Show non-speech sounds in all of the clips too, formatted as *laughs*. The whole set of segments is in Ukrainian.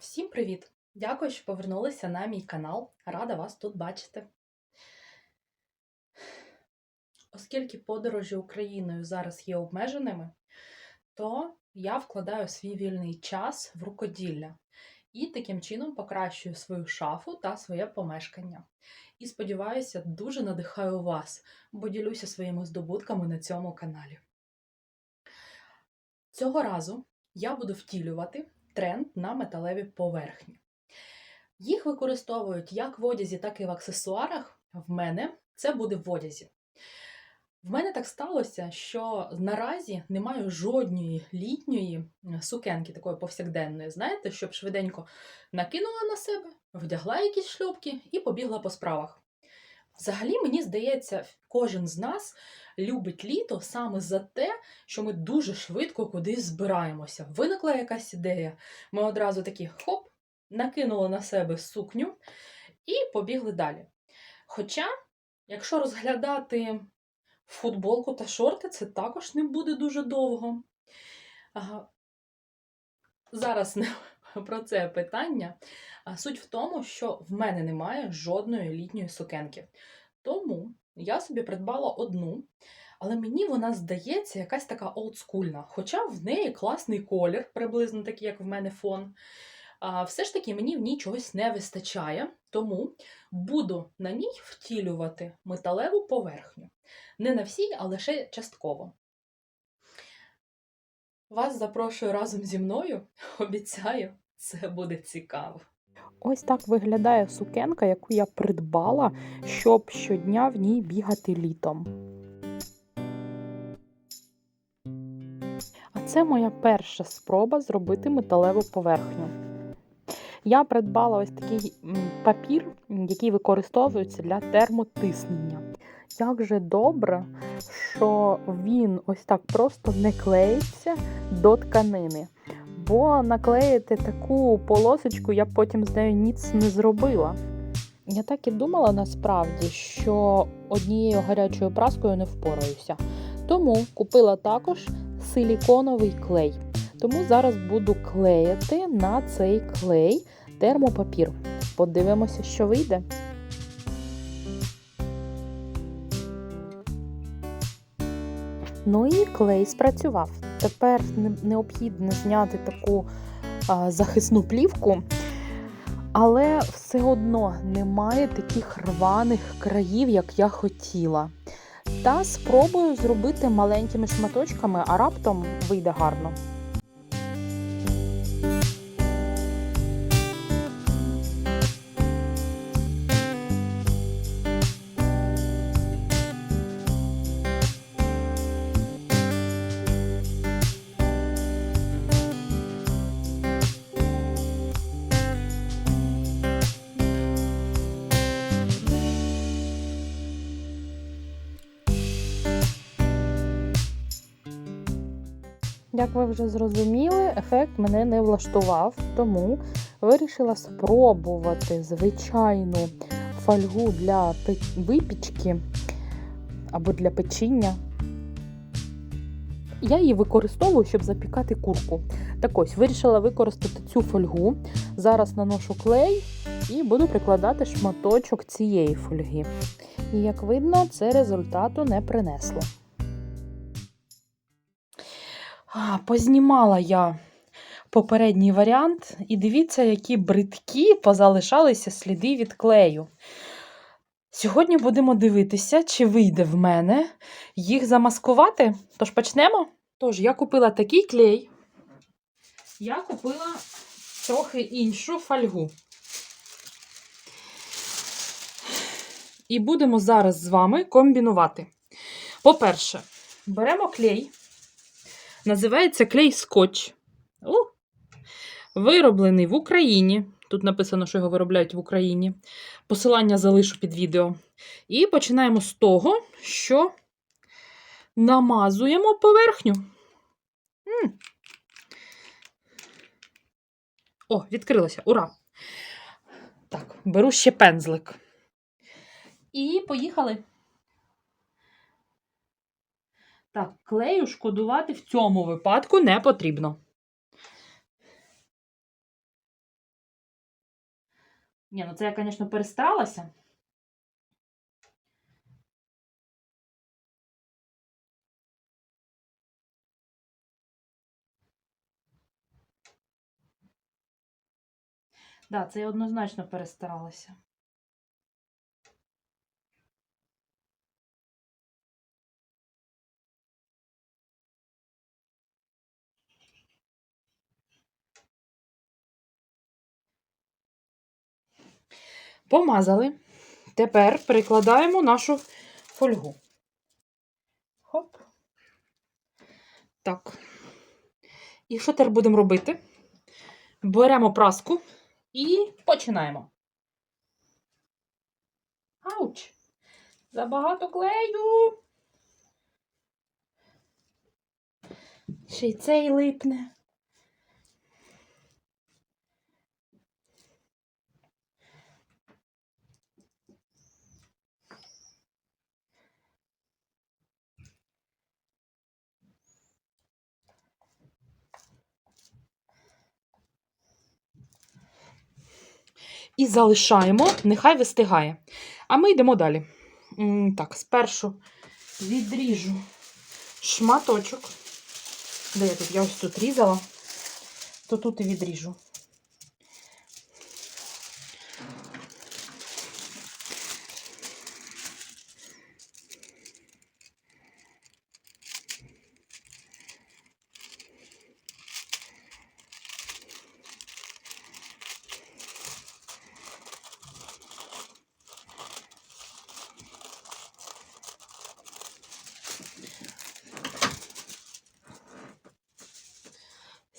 Всім привіт! Дякую, що повернулися на мій канал. Рада вас тут бачити. Оскільки подорожі Україною зараз є обмеженими, то я вкладаю свій вільний час в рукоділля і таким чином покращую свою шафу та своє помешкання. І сподіваюся, дуже надихаю вас, бо ділюся своїми здобутками на цьому каналі. Цього разу я буду втілювати тренд на металеві поверхні. Їх використовують як в одязі, так і в аксесуарах. В мене це буде в одязі. В мене так сталося, що наразі немає жодної літньої сукенки, такої повсякденної, знаєте, щоб швиденько накинула на себе, вдягла якісь шльопки і побігла по справах. Взагалі, мені здається, кожен з нас любить літо саме за те, що ми дуже швидко кудись збираємося. Виникла якась ідея. Ми одразу такі хоп, накинули на себе сукню і побігли далі. Хоча, якщо розглядати футболку та шорти, це також не буде дуже довго. Ага. Зараз не *laughs* про це питання. Суть в тому, що в мене немає жодної літньої сукенки. Тому я собі придбала одну, але мені вона здається якась така олдскульна. Хоча в неї класний колір, приблизно такий, як в мене фон. А, все ж таки мені в ній чогось не вистачає, тому буду на ній втілювати металеву поверхню. Не на всій, а лише частково. Вас запрошую разом зі мною. *laughs* Обіцяю, це буде цікаво. Ось так виглядає сукенка, яку я придбала, щоб щодня в ній бігати літом. А це моя перша спроба зробити металеву поверхню. Я придбала ось такий папір, який використовується для термотиснення. Як же добре, що він ось так просто не клеїться до тканини. Бо наклеїти таку полосочку я потім з нею ніц не зробила. Я так і думала насправді, що однією гарячою праскою не впораюся. Тому купила також силіконовий клей. Тому зараз буду клеїти на цей клей термопапір. Подивимося, що вийде. Ну і клей спрацював. Тепер необхідно зняти таку захисну плівку, але все одно немає таких рваних країв, як я хотіла. Та спробую зробити маленькими шматочками, а раптом вийде гарно. Як ви вже зрозуміли, ефект мене не влаштував, тому вирішила спробувати звичайну фольгу для випічки або для печіння. Я її використовую, щоб запікати курку. Так ось, вирішила використати цю фольгу. Зараз наношу клей і буду прикладати шматочок цієї фольги. І як видно, це результату не принесло. Познімала я попередній варіант, і дивіться, які бридкі позалишалися сліди від клею. Сьогодні будемо дивитися, чи вийде в мене їх замаскувати. Тож почнемо. Тож, я купила такий клей. Я купила трохи іншу фольгу. І будемо зараз з вами комбінувати. По-перше, беремо клей. Називається клей скотч. О! Вироблений в Україні. Тут написано, що його виробляють в Україні. Посилання залишу під відео. І починаємо з того, що намазуємо поверхню. М. О, відкрилося. Ура! Так, беру ще пензлик. І поїхали. Так, клею шкодувати в цьому випадку не потрібно. Ні, ну це я, звісно, перестаралася. Да, це я однозначно перестаралася. Помазали. Тепер прикладаємо нашу фольгу. Хоп. Так. І що тепер будемо робити? Беремо праску і починаємо. Ауч! Забагато клею. Ще й цей липне. І залишаємо, нехай вистигає. А ми йдемо далі. Так, спершу відріжу шматочок. Де я тут? Я ось тут різала, то тут і відріжу.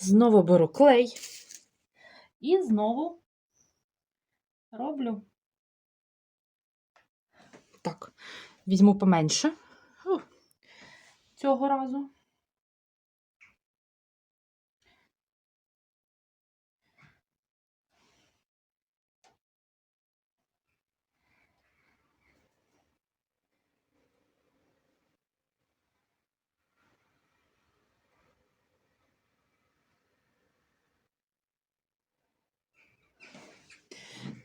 Знову беру клей і знову роблю. Так, візьму поменше цього разу.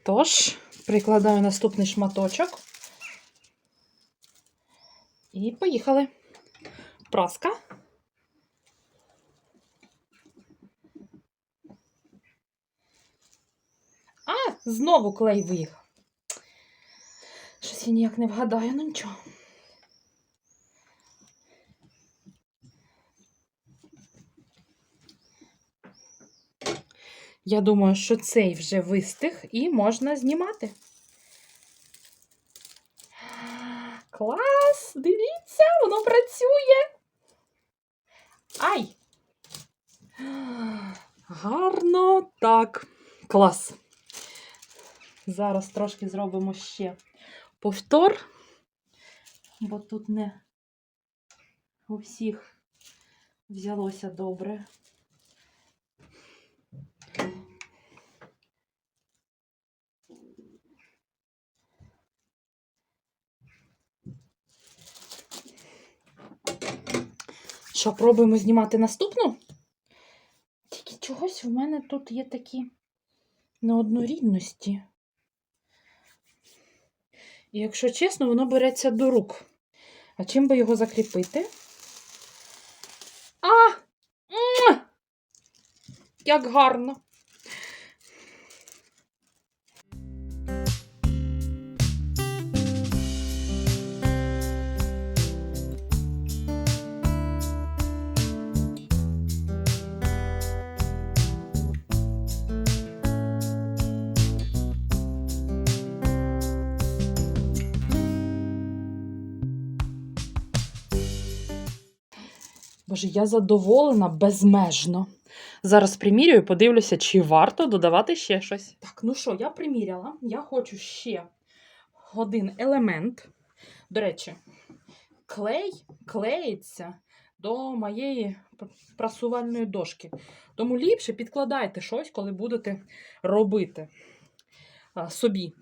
Тож, прикладаю наступний шматочок. І поїхали. Праска. А, знову клей виїхав. Щось я ніяк не вгадаю, ну нічого. Я думаю, що цей вже вистиг і можна знімати. Клас! Дивіться, воно працює. Ай! Гарно так. Клас. Зараз трошки зробимо ще повтор, бо тут не у всіх взялося добре. Що, пробуємо знімати наступну? Тільки чогось в мене тут є такі неоднорідності. І якщо чесно, воно береться до рук. А чим би його закріпити? А! Як гарно! Боже, я задоволена безмежно. Зараз примірюю, подивлюся, чи варто додавати ще щось. Так, ну що, я приміряла. Я хочу ще один елемент. До речі, клей клеїться до моєї прасувальної дошки. Тому ліпше підкладайте щось, коли будете робити собі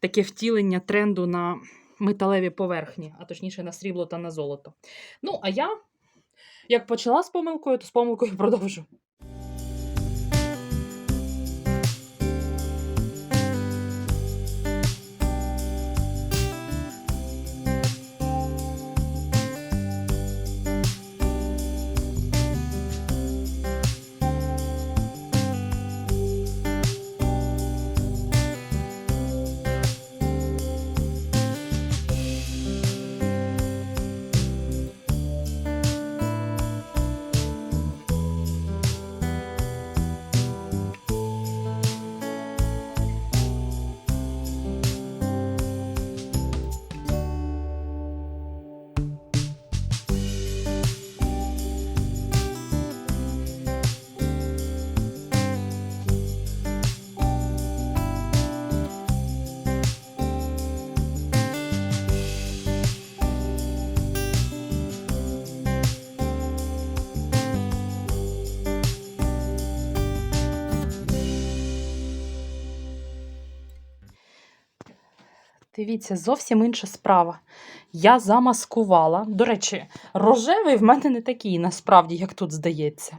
таке втілення тренду на металеві поверхні, а точніше на срібло та на золото. Ну, а я, як почала з помилкою, то з помилкою *laughs* продовжу. Дивіться, зовсім інша справа. Я замаскувала. До речі, рожевий в мене не такий, насправді, як тут здається.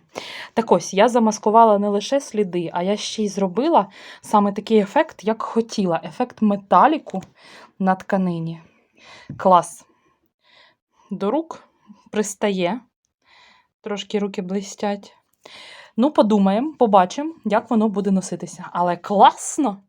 Так ось, я замаскувала не лише сліди, а я ще й зробила саме такий ефект, як хотіла. Ефект металіку на тканині. Клас. До рук пристає. Трошки руки блистять. Ну, подумаємо, побачимо, як воно буде носитися. Але класно!